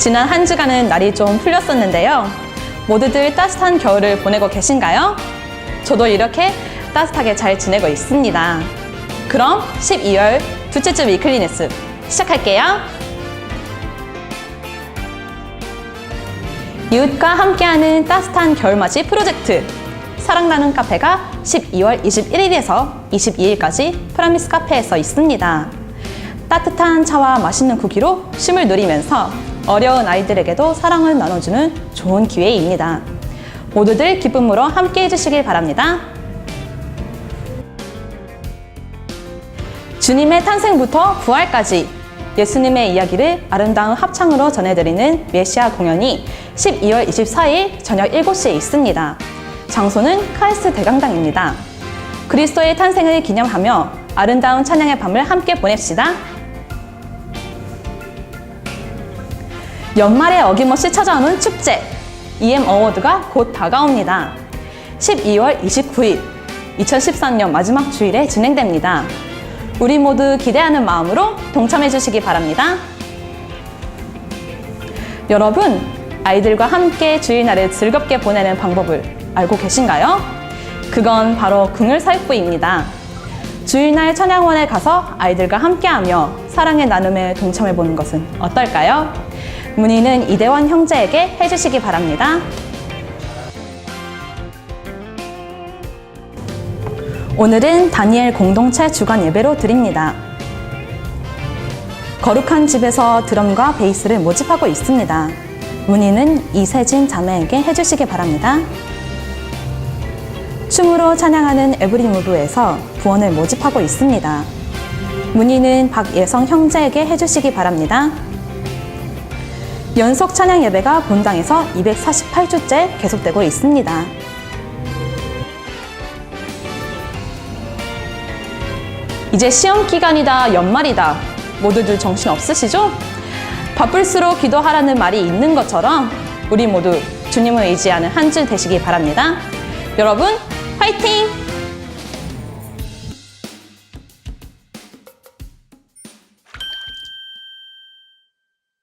지난 한 주간은 날이 좀 풀렸었는데요. 모두들 따뜻한 겨울을 보내고 계신가요? 저도 이렇게 따뜻하게 잘 지내고 있습니다. 그럼 12월 둘째 주 위클리 뉴스 시작할게요. 이웃과 함께하는 따뜻한 겨울맞이 프로젝트 사랑 나는 카페가 12월 21일에서 22일까지 프라미스 카페에서 있습니다. 따뜻한 차와 맛있는 쿠키로 쉼을 누리면서 어려운 아이들에게도 사랑을 나눠주는 좋은 기회입니다. 모두들 기쁨으로 함께 해주시길 바랍니다. 주님의 탄생부터 부활까지 예수님의 이야기를 아름다운 합창으로 전해드리는 메시아 공연이 12월 24일 저녁 7시에 있습니다. 장소는 카이스트 대강당입니다. 그리스도의 탄생을 기념하며 아름다운 찬양의 밤을 함께 보냅시다. 연말에 어김없이 찾아오는 축제 EM 어워드가 곧 다가옵니다. 12월 29일 2013년 마지막 주일에 진행됩니다. 우리 모두 기대하는 마음으로 동참해 주시기 바랍니다. 여러분, 아이들과 함께 주일날을 즐겁게 보내는 방법을 알고 계신가요? 그건 바로 긍을 사육부입니다. 주일날 찬양원에 가서 아이들과 함께하며 사랑의 나눔에 동참해 보는 것은 어떨까요? 문의는 이대원 형제에게 해주시기 바랍니다. 오늘은 다니엘 공동체 주간 예배로 드립니다. 거룩한 집에서 드럼과 베이스를 모집하고 있습니다. 문의는 이세진 자매에게 해주시기 바랍니다. 춤으로 찬양하는 에브리무브에서 부원을 모집하고 있습니다. 문의는 박예성 형제에게 해주시기 바랍니다. 연속 찬양 예배가 본당에서 248주째 계속되고 있습니다. 이제 시험 기간이다, 연말이다. 모두들 정신 없으시죠? 바쁠수록 기도하라는 말이 있는 것처럼 우리 모두 주님을 의지하는 한주 되시기 바랍니다. 여러분, 화이팅!